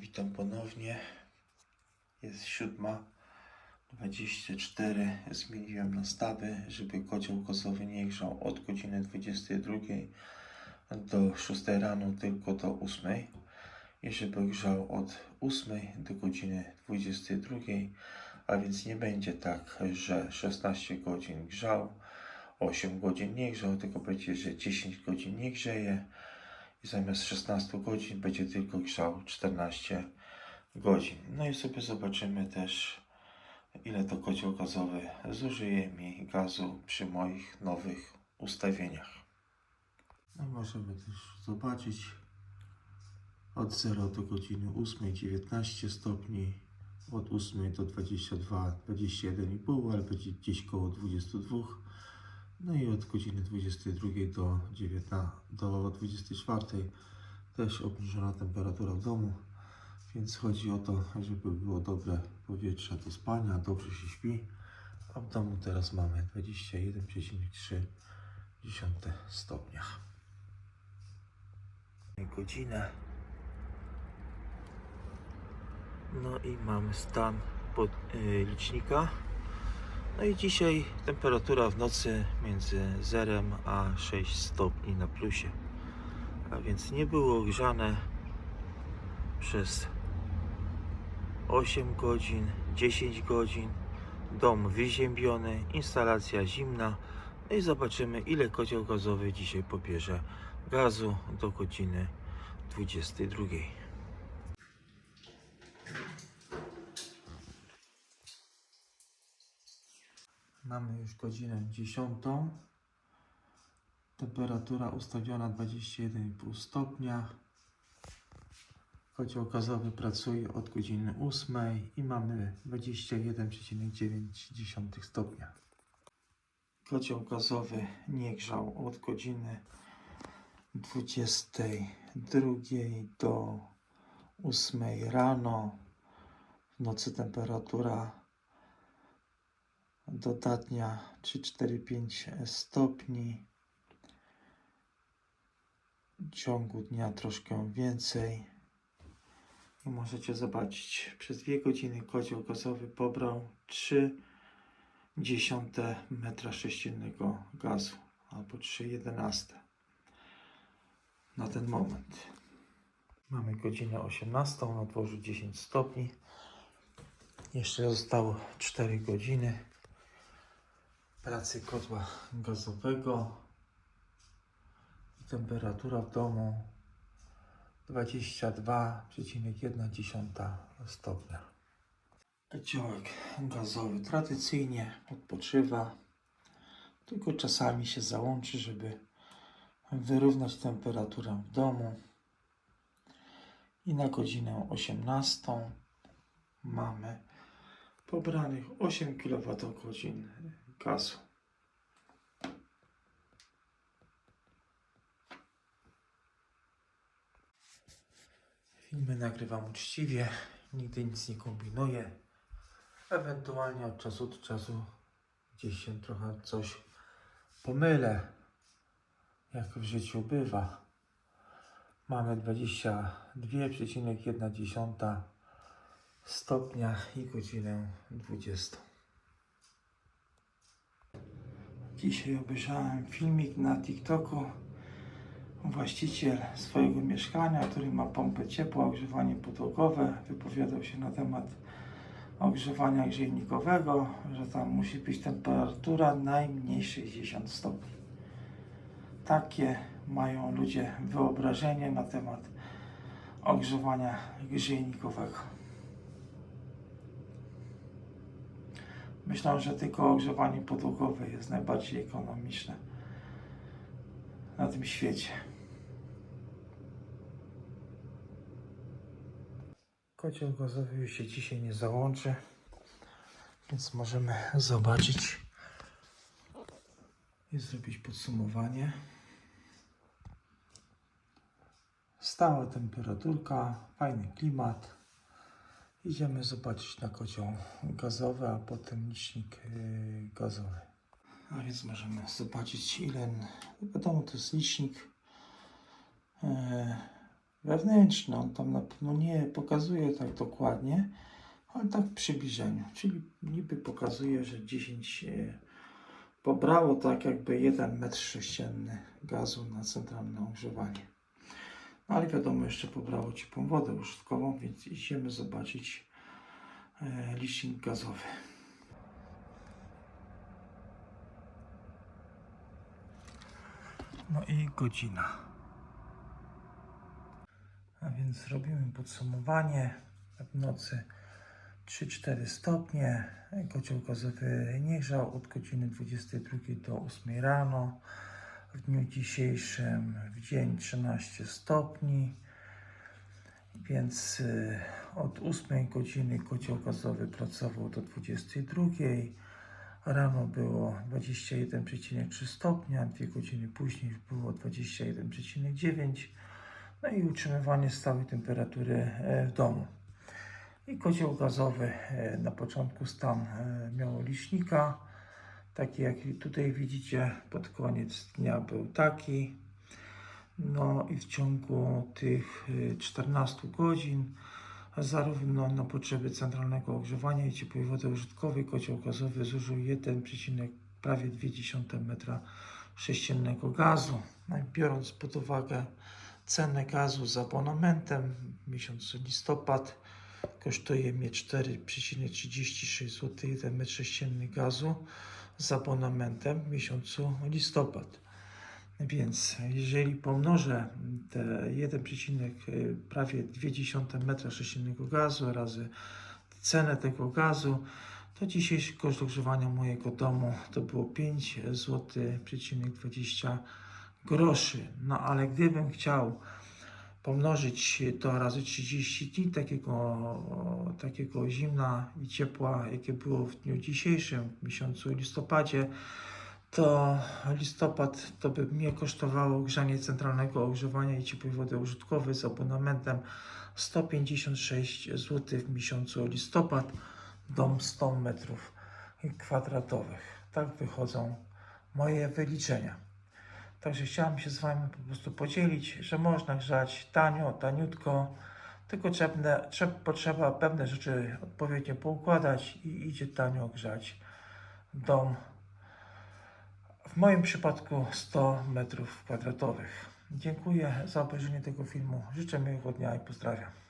Witam ponownie. Jest siódma 24. Zmieniłem nastawy, żeby kocioł gazowy nie grzał od godziny 22 do 6 rano, tylko do 8. I żeby grzał od 8 do godziny 22. A więc nie będzie tak, że 16 godzin grzał, 8 godzin nie grzał, tylko będzie, że 10 godzin nie grzeje zamiast 16 godzin będzie tylko grzał 14 godzin. No i sobie zobaczymy też, ile to kocioł gazowy zużyje mi gazu przy moich nowych ustawieniach. No możemy też zobaczyć od 0 do godziny 8 19 stopni, od 8 do 22 21,5, ale będzie gdzieś koło 22. No i od godziny 22 do 19, do 24 też obniżona temperatura w domu, więc chodzi o to, żeby było dobre powietrze do spania, dobrze się śpi, a w domu teraz mamy 21,3 stopnia. Godzinę. No i mamy stan pod, y, licznika. No i dzisiaj temperatura w nocy między 0 a 6 stopni na plusie. A więc nie było grzane przez 8 godzin, 10 godzin. Dom wyziębiony, instalacja zimna. No i zobaczymy ile kocioł gazowy dzisiaj pobierze gazu do godziny 22. Mamy już godzinę 10. Temperatura ustawiona 21,5 stopnia. Kocioł gazowy pracuje od godziny 8 i mamy 21,9 stopnia. Kocioł gazowy nie grzał od godziny 22 do 8 rano. W nocy temperatura dodatnia 3, 4, 5 stopni. W ciągu dnia troszkę więcej. I możecie zobaczyć, przez 2 godziny kocioł gazowy pobrał 3 dziesiąte metra sześciennego gazu, albo 3 jedenaste na ten moment. Mamy godzinę 18, na dworzu 10 stopni. Jeszcze zostało 4 godziny pracy kotła gazowego. Temperatura w domu 22,1 stopnia. Kociołek gazowy tradycyjnie odpoczywa, tylko czasami się załączy, żeby wyrównać temperaturę w domu. I na godzinę 18 mamy pobranych 8 kWh gazu. Filmy nagrywam uczciwie, nigdy nic nie kombinuję. Ewentualnie od czasu do czasu gdzieś się trochę coś pomylę, jak w życiu bywa. Mamy 22,1 stopnia i godzinę 20. Dzisiaj obejrzałem filmik na TikToku. Właściciel swojego mieszkania, który ma pompę ciepła, ogrzewanie podłogowe, wypowiadał się na temat ogrzewania grzejnikowego, że tam musi być temperatura najmniej 60 stopni. Takie mają ludzie wyobrażenie na temat ogrzewania grzejnikowego. Myślę, że tylko ogrzewanie podłogowe jest najbardziej ekonomiczne na tym świecie. Kocioł gazowy już się dzisiaj nie załączy, więc możemy zobaczyć i zrobić podsumowanie. Stała temperaturka, fajny klimat. Idziemy zobaczyć na kocioł gazowy, a potem licznik yy, gazowy. A więc możemy zobaczyć ile, wiadomo to jest licznik, yy, wewnętrzny. On tam na pewno nie pokazuje tak dokładnie, ale tak w przybliżeniu. Czyli niby pokazuje, że 10 e, pobrało tak jakby 1 metr sześcienny gazu na centralne ogrzewanie. Ale wiadomo, jeszcze pobrało ciepłą wodę użytkową, więc idziemy zobaczyć e, licznik gazowy. No i godzina. A więc robimy podsumowanie. W nocy 3-4 stopnie. Kocioł gazowy nie grzał od godziny 22 do 8 rano. W dniu dzisiejszym w dzień 13 stopni. Więc y, od 8 godziny kocioł gazowy pracował do 22. Rano było 21,3 stopnia, dwie godziny później było 21,9 no i utrzymywanie stałej temperatury e, w domu. I kocioł gazowy e, na początku stan e, miał licznika, taki jak tutaj widzicie, pod koniec dnia był taki. No i w ciągu tych e, 14 godzin zarówno na potrzeby centralnego ogrzewania i ciepłej wody użytkowej kocioł gazowy zużył 1, prawie 2 metra sześciennego gazu. No biorąc pod uwagę cenę gazu z abonamentem w miesiącu listopad kosztuje mnie 4,36 zł 1 metr sześcienny gazu z abonamentem w miesiącu listopad. Więc jeżeli pomnożę te 1, prawie 2 metra sześciennego gazu razy cenę tego gazu, to dzisiejszy koszt ogrzewania mojego domu to było 5 zł 20 groszy. No ale gdybym chciał pomnożyć to razy 30 dni takiego, takiego zimna i ciepła, jakie było w dniu dzisiejszym, w miesiącu listopadzie, to listopad to by mnie kosztowało grzanie centralnego ogrzewania i ciepłej wody użytkowej z abonamentem 156 zł w miesiącu listopad, dom 100 metrów kwadratowych. Tak wychodzą moje wyliczenia. Także chciałem się z Wami po prostu podzielić, że można grzać tanio, taniutko, tylko trzeba, trzeba, potrzeba pewne rzeczy odpowiednio poukładać i idzie tanio grzać dom. W moim przypadku 100 metrów kwadratowych. Dziękuję za obejrzenie tego filmu. Życzę miłego dnia i pozdrawiam.